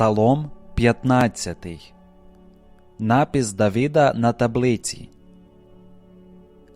Псалом 15. Напис Давида на таблиці.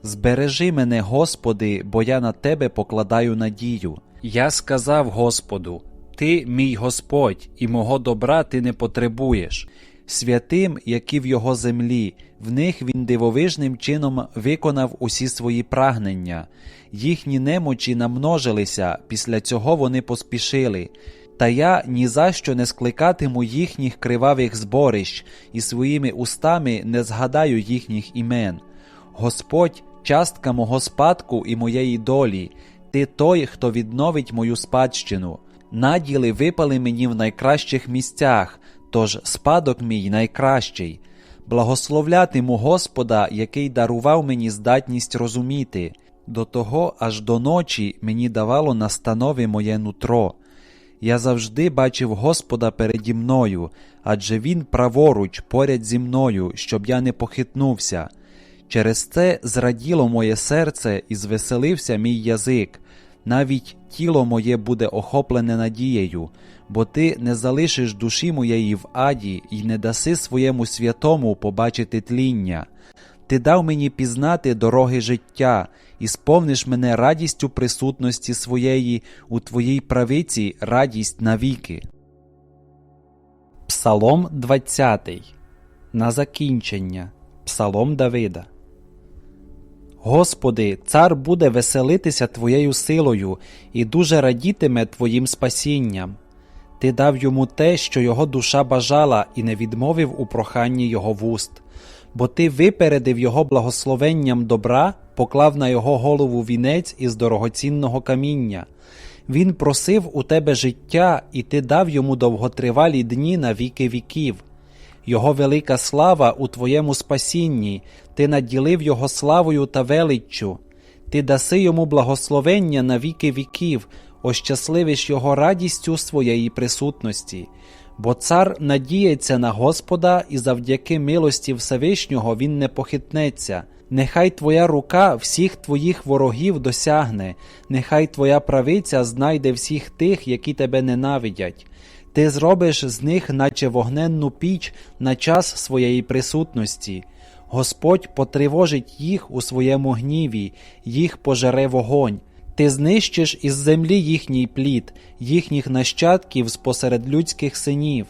Збережи мене, Господи, бо я на Тебе покладаю надію. Я сказав Господу: Ти мій Господь, і мого добра ти не потребуєш. Святим, які в його землі, в них він дивовижним чином виконав усі свої прагнення. Їхні немочі намножилися, після цього вони поспішили. Та я ні за що не скликатиму їхніх кривавих зборищ, і своїми устами не згадаю їхніх імен. Господь, частка мого спадку і моєї долі, ти той, хто відновить мою спадщину. Наділи випали мені в найкращих місцях, тож спадок мій найкращий. Благословлятиму Господа, який дарував мені здатність розуміти. До того аж до ночі мені давало настанови моє нутро. Я завжди бачив Господа переді мною, адже Він праворуч поряд зі мною, щоб я не похитнувся. Через це зраділо моє серце і звеселився мій язик. Навіть тіло моє буде охоплене надією, бо ти не залишиш душі моєї в аді і не даси своєму святому побачити тління. Ти дав мені пізнати дороги життя і сповниш мене радістю присутності своєї у твоїй правиці радість навіки. Псалом 20. На закінчення. Псалом Давида. Господи, цар буде веселитися Твоєю силою і дуже радітиме Твоїм спасінням. Ти дав йому те, що його душа бажала, і не відмовив у проханні його вуст, бо ти випередив його благословенням добра, поклав на його голову вінець із дорогоцінного каміння. Він просив у тебе життя, і ти дав йому довготривалі дні на віки віків. Його велика слава у Твоєму спасінні, Ти наділив Його славою та величчю, Ти даси йому благословення на віки віків, ощасливиш Його радістю своєї присутності. Бо цар надіється на Господа, і завдяки милості Всевишнього він не похитнеться. Нехай Твоя рука всіх Твоїх ворогів досягне, нехай Твоя правиця знайде всіх тих, які тебе ненавидять. Ти зробиш з них, наче вогненну піч, на час своєї присутності. Господь потривожить їх у своєму гніві, їх пожере вогонь. Ти знищиш із землі їхній плід, їхніх нащадків спосеред людських синів,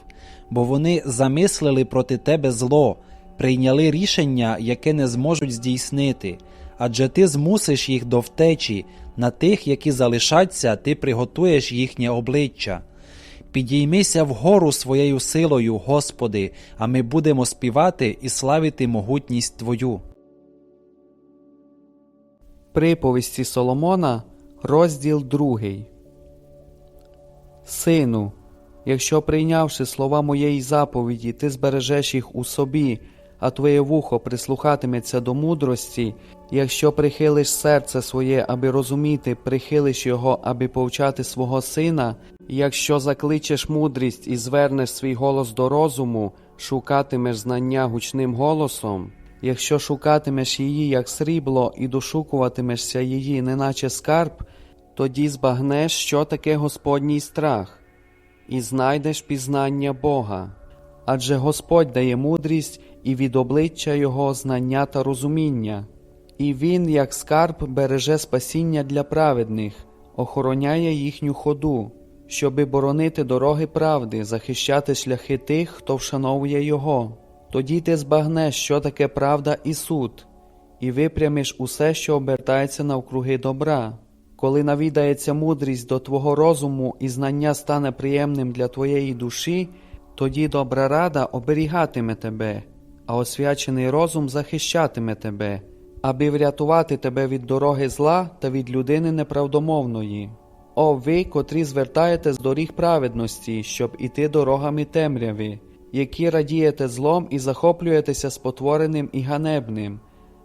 бо вони замислили проти тебе зло, прийняли рішення, яке не зможуть здійснити, адже ти змусиш їх до втечі, на тих, які залишаться, ти приготуєш їхнє обличчя. Підіймися вгору своєю силою, Господи, а ми будемо співати і славити могутність Твою. Приповісті Соломона, розділ 2. Сину, якщо прийнявши слова моєї заповіді, ти збережеш їх у собі, а твоє вухо прислухатиметься до мудрості, якщо прихилиш серце своє, аби розуміти, прихилиш його, аби повчати свого сина, якщо закличеш мудрість і звернеш свій голос до розуму, шукатимеш знання гучним голосом. Якщо шукатимеш її, як срібло, і дошукуватимешся її, неначе скарб, тоді збагнеш, що таке Господній страх, і знайдеш пізнання Бога. Адже Господь дає мудрість і від обличчя Його знання та розуміння, і Він, як скарб, береже спасіння для праведних, охороняє їхню ходу, щоби боронити дороги правди, захищати шляхи тих, хто вшановує Його. Тоді ти збагнеш, що таке правда і суд, і випрямиш усе, що обертається навкруги добра. Коли навідається мудрість до твого розуму і знання стане приємним для твоєї душі, тоді добра рада оберігатиме тебе, а освячений розум захищатиме тебе, аби врятувати тебе від дороги зла та від людини неправдомовної. О ви, котрі звертаєте з доріг праведності, щоб іти дорогами темряви, які радієте злом і захоплюєтеся спотвореним і ганебним,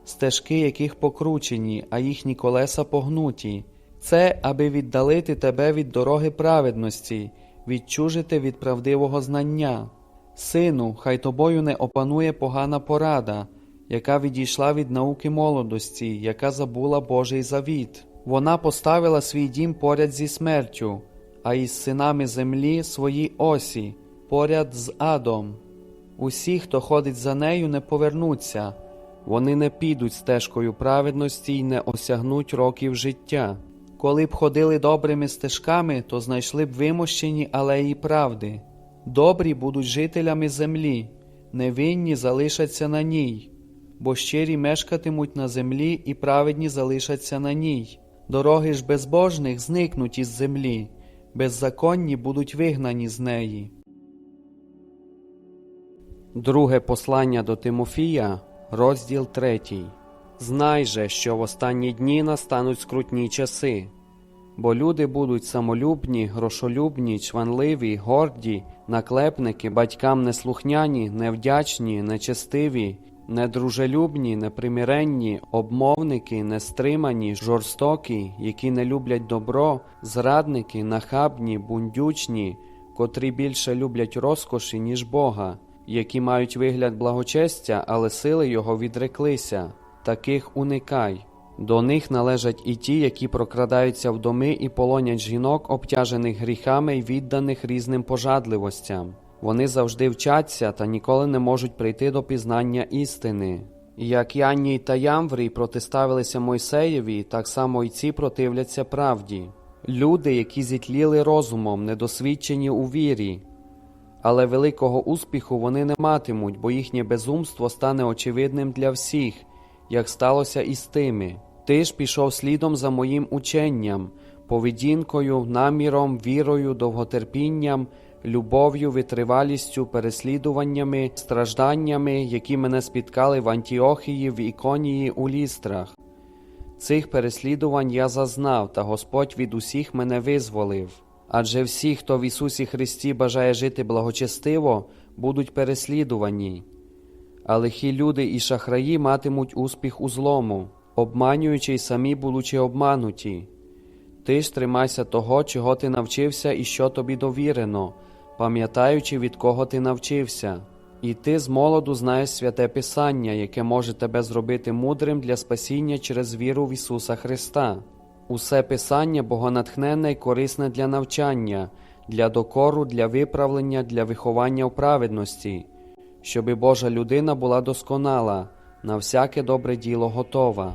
стежки яких покручені, а їхні колеса погнуті, це аби віддалити тебе від дороги праведності, відчужити від правдивого знання. Сину, хай тобою не опанує погана порада, яка відійшла від науки молодості, яка забула Божий завіт. Вона поставила свій дім поряд зі смертю, а із синами землі свої осі, поряд з адом. Усі, хто ходить за нею, не повернуться, вони не підуть стежкою праведності й не осягнуть років життя. Коли б ходили добрими стежками, то знайшли б вимощені алеї правди. Добрі будуть жителями землі, невинні залишаться на ній, бо щирі мешкатимуть на землі і праведні залишаться на ній. Дороги ж безбожних зникнуть із землі, беззаконні будуть вигнані з неї. Друге послання до Тимофія, розділ 3. Знай же, що в останні дні настануть скрутні часи, бо люди будуть самолюбні, грошолюбні, чванливі, горді, наклепники, батькам неслухняні, невдячні, нечестиві, недружелюбні, непримиренні, обмовники, нестримані, жорстокі, які не люблять добро, зрадники, нахабні, бундючні, котрі більше люблять розкоші, ніж Бога, які мають вигляд благочестя, але сили його відреклися. Таких уникай. До них належать і ті, які прокрадаються в доми і полонять жінок, обтяжених гріхами й відданих різним пожадливостям. Вони завжди вчаться та ніколи не можуть прийти до пізнання істини. І Як Янній та Ямврій протиставилися Мойсеєві, так само й ці противляться правді. Люди, які зітліли розумом, недосвідчені у вірі, але великого успіху вони не матимуть, бо їхнє безумство стане очевидним для всіх, як сталося і з тими. Ти ж пішов слідом за моїм ученням, поведінкою, наміром, вірою, довготерпінням, любов'ю, витривалістю, переслідуваннями, стражданнями, які мене спіткали в Антіохії, в Іконії, у лістрах. Цих переслідувань я зазнав, та Господь від усіх мене визволив. Адже всі, хто в Ісусі Христі бажає жити благочестиво, будуть переслідувані. А лихі люди і шахраї матимуть успіх у злому, обманюючи й самі будучи обмануті. Ти ж тримайся того, чого ти навчився і що тобі довірено, пам'ятаючи, від кого ти навчився. І ти з молоду знаєш святе Писання, яке може тебе зробити мудрим для спасіння через віру в Ісуса Христа. Усе Писання богонатхненне й корисне для навчання, для докору, для виправлення, для виховання в праведності, щоби Божа людина була досконала, на всяке добре діло готова.